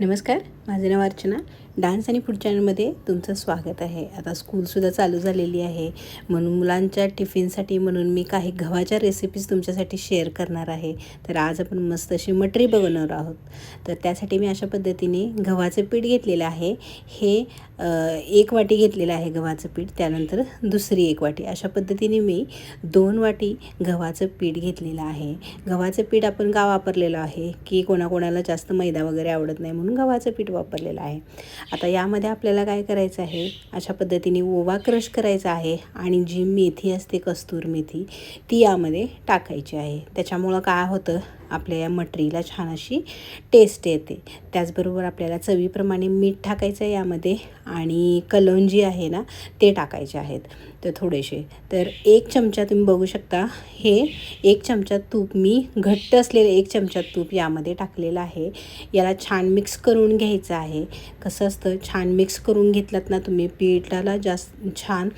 नमस्कार माझे नाव अर्चना डान्स आणि फूड चॅनलमध्ये तुमचं स्वागत आहे. आता स्कूलसुद्धा चालू झालेली आहे. म्हणून मुलांच्या टिफिनसाठी म्हणून मी काही गव्हाच्या रेसिपीज तुमच्यासाठी शेअर करणार आहे. तर आज आपण मस्त अशी मटरी बनवणार आहोत. तर त्यासाठी मी अशा पद्धतीने गव्हाचं पीठ घेतलेलं आहे. हे एक वाटी घेतलेलं आहे गव्हाचं पीठ. त्यानंतर दुसरी एक वाटी. अशा पद्धतीने मी दोन वाटी गव्हाचं पीठ घेतलेलं आहे. गव्हाचं पीठ आपण का वापरलेलं आहे? की कोणाकोणाला जास्त मैदा वगैरे आवडत नाही म्हणून गव्हाचं पीठ वापरलेलं आहे. आता यामध्ये आपल्याला काय करायचं आहे? अशा पद्धतीने ओवा क्रश करायचा आहे आणि जी मेथी असते कस्तूर मेथी ती यामध्ये टाकायची आहे. त्याच्यामुळं काय होतं? आपल्या या मटरीला छान अशी टेस्ट येते. त्याचबरोबर आपल्याला चवीप्रमाणे मीठ टाकायचं आहे यामध्ये आणि कलौंजी आहे ना ते टाकायचे आहेत. तर थोडेसे. तर एक चमचा तुम्ही बघू शकता हे एक चमचा तूप मी घट्ट असलेलं एक चमचा तूप यामध्ये टाकलेलं आहे. याला छान मिक्स करून घ्यायचं आहे. कसं असतं छान मिक्स करून घेतलात ना तुम्ही पिठाला जास्त छान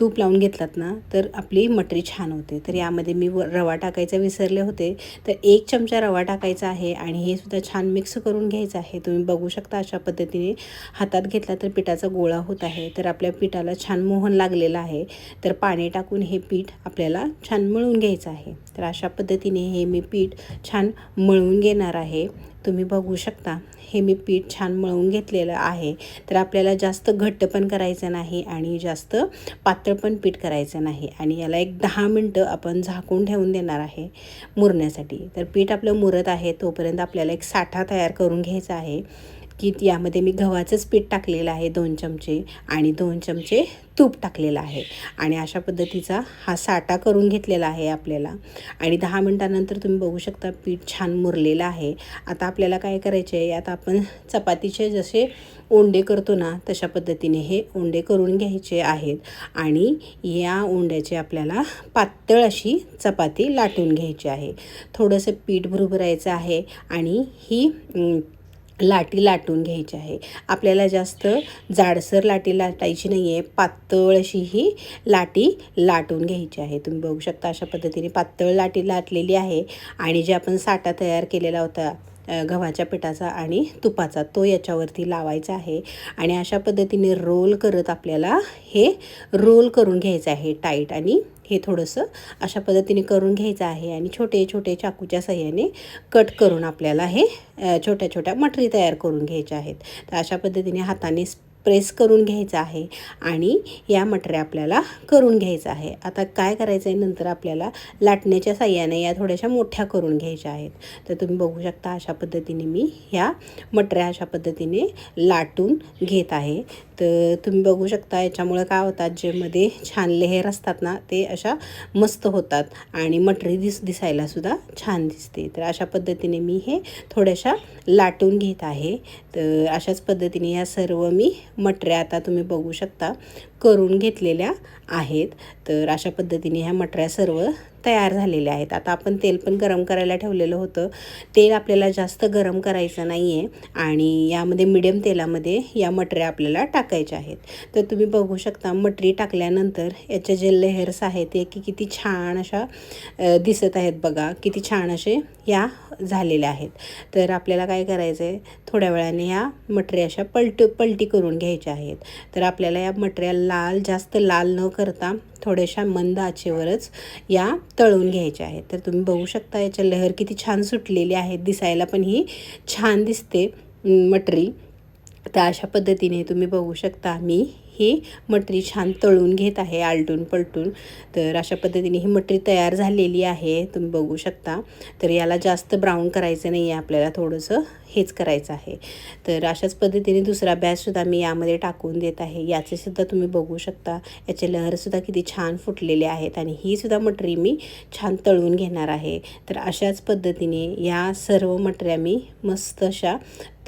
तूप लावून घेतलात ना तर आपली मटरी छान होते. तर यामध्ये मी व रवा टाकायचा विसरले होते. तर एक चमचा रवा टाकायचा आहे आणि हे सुद्धा छान मिक्स करून घ्यायचं आहे. तुम्ही बघू शकता अशा पद्धतीने हातात घेतला तर पिठाचा गोळा होत आहे. तर आपल्या पिठाला छान मोहन लागलेलं आहे. तर पाणी टाकून हे पीठ आपल्याला छान मळून घ्यायचं आहे. तर अशा पद्धतीने हे मी पीठ छान मळून घेणार आहे. तुम्ही बघू शकता. हे मी पीठ छान मळून घेतलेलं आहे. तर आपल्याला जास्त घट्ट पण करायचं नाही आणि जास्त पातळ पण पीठ करायचं नाही. आणि याला एक दहा मिनटं आपण झाकून ठेवून देणार आहे मुरण्यासाठी. तर पीठ आपलं मुरत आहे तोपर्यंत आपल्याला एक साठा तयार करून घ्यायचा आहे. की यामध्ये मी गव्हाचंच पीठ टाकलेलं आहे दोन चमचे आणि दोन चमचे तूप टाकलेलं आहे. आणि अशा पद्धतीचा हा साठा करून घेतलेला आहे आपल्याला. आणि दहा मिनटानंतर तुम्ही बघू शकता पीठ छान मुरलेलं आहे. आता आपल्याला काय करायचे आहे आता आपण चपातीचे जसे ओंडे करतो ना तशा पद्धतीने हे ओंडे करून घ्यायचे आहेत. आणि या ओंड्याची आपल्याला पातळ अशी चपाती लाटून घ्यायची आहे. थोडंसं पीठ भुरभुरायचं आहे आणि ही लाटी लाटून घ्यायची आहे. आपल्याला जास्त जाडसर लाटी लाटायची नाही आहे पातळ अशी ही लाटी लाटून घ्यायची आहे. तुम्ही बघू शकता अशा पद्धतीने पातळ लाटी लाटलेली आहे. आणि जे आपण साठा तयार केलेला होता गव्हाच्या पिठाचा आणि तुपाचा तो याच्यावरती लावायचा आहे. आणि अशा पद्धतीने रोल करत आपल्याला हे रोल करून घ्यायचं आहे टाईट आणि हे थोडंसं अशा पद्धतीने करून घ्यायचं आहे. आणि छोटे छोटे चाकूच्या सहाय्याने कट करून आपल्याला हे छोट्या छोट्या मटरी तयार करून घ्यायच्या आहेत. तर अशा पद्धतीने हाताने प्रेस करून घ्यायचं आहे आणि या मटऱ्या आपल्याला करून घ्यायचं आहे. आता काय करायचं आहे नंतर आपल्याला लाटण्याच्या साह्याने या थोड्याशा मोठ्या करून घ्यायच्या आहेत. तर तुम्ही बघू शकता अशा पद्धतीने मी ह्या मटऱ्या अशा पद्धतीने लाटून घेत आहे. तर तुम्ही बघू शकता याच्यामुळे काय होतात जे मध्ये छान लेहेर असतात ना ते अशा मस्त होतात आणि मटरी दिस दिसायलासुद्धा छान दिसते. तर अशा पद्धतीने मी हे थोड्याशा लाटून घेत आहे. तर अशाच पद्धतीने या सर्व मी मटऱ्या आता तुम्ही बघू शकता करून घेतलेल्या आहेत. तर अशा पद्धतीने ह्या मटऱ्या सर्व तयार झालेले आहेत. आता आपण तेल पण गरम करायला ठेवलेलं होतं. तेल आपल्याला जास्त गरम करायचं नाही आहे आणि यामध्ये मिडियम तेलामध्ये या मटऱ्या आपल्याला टाकायच्या आहेत. तर तुम्ही बघू शकता मटरी टाकल्यानंतर याचे जे लेहर्स आहेत ते की किती छान अशा दिसत आहेत बघा. किती छान असे या झालेल्या आहेत. तर आपल्याला काय करायचं आहे थोड्या वेळाने ह्या मटरी अशा पलट पलटी करून घ्यायच्या आहेत. तर आपल्याला या मटऱ्या लाल जास्त लाल न करता थोड्याशा मंद आचेवरच या तळून घ्यायच्या आहेत. तर तुम्ही बघू शकता याच्या लहर किती छान सुटलेली आहेत. दिसायला पण ही छान दिसते मटरी तर अशा पद्धतीने तुम्ही बघू शकता मी ही मटरी छान तळून घेत आहे आलटून पलटून. तर अशा पद्धतीने ही मटरी तयार झालेली आहे. तुम्ही बघू शकता. तर याला जास्त ब्राऊन करायचं नाही आहे आपल्याला थोडंसं हेच करायचं आहे. तर अशाच पद्धतीने दुसरा बॅचसुद्धा मी यामध्ये टाकून देत आहे. याचेसुद्धा तुम्ही बघू शकता. याचे लहरसुद्धा किती छान फुटलेले आहेत आणि ही सुद्धा मटरी मी छान तळून घेणार आहे. तर अशाच पद्धतीने या सर्व मटऱ्या मी मस्त अशा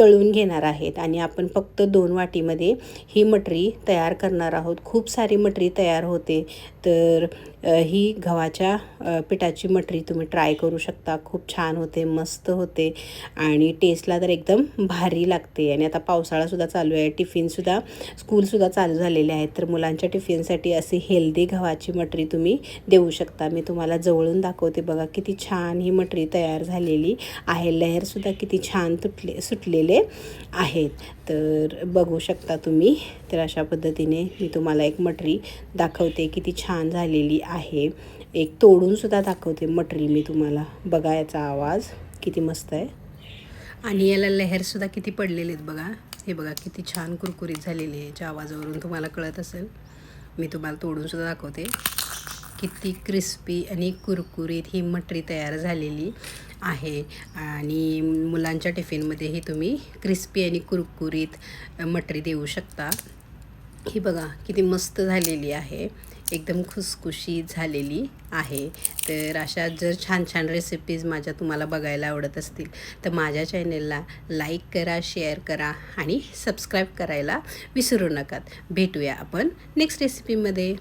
तळून घेणार आहेत. आणि आपण फक्त दोन वाटीमध्ये ही मटरी तयार तयार करणार आहोत. खूप सारी मटरी तयार होते. तर ही गव्हाच्या पिठाची मटरी तुम्ही ट्राय करू शकता. खूप छान होते मस्त होते. आणि टेस्टला तर एकदम भारी लागते. आणि आता पावसाळासुद्धा चालू आहे. टिफिनसुद्धा स्कूलसुद्धा चालू झालेले आहेत. तर मुलांच्या टिफिनसाठी अशी हेल्दी गव्हाची मटरी तुम्ही देऊ शकता. मी तुम्हाला जवळून दाखवते बघा. किती छान ही मटरी तयार झालेली आहे. लहरसुद्धा किती छान तुटले सुटलेले आहेत. तर बघू शकता तुम्ही. तर अशा पद्धतीने मी तुम्हाला एक मटरी दाखवते किती छान झालेली आहे. एक तोडूनसुद्धा दाखवते मटरी मी तुम्हाला. बघा याचा आवाज किती मस्त आहे. आणि याला लेहरसुद्धा किती पडलेले आहेत बघा. हे बघा किती छान कुरकुरीत झालेली आहे. याच्या आवाजावरून तुम्हाला कळत असेल. मी तुम्हाला तोडूनसुद्धा दाखवते. किती क्रिस्पी आणि कुरकुरीत ही मटरी तयार झालेली. आहे. आणि मुलांच्या टिफिनमध्येही तुम्ही क्रिस्पी आणि कुरकुरीत मटरी देऊ शकता. ही बघा किती मस्त झालेली आहे. एकदम खुसखुशी झालेली आहे. तर अशा जर छान छान रेसिपीज माझ्या तुम्हाला बघायला आवडत असतील तर माझ्या चॅनेलला लाईक करा शेअर करा आणि सबस्क्राईब करायला विसरू नका. भेटूया आपण नेक्स्ट रेसिपीमध्ये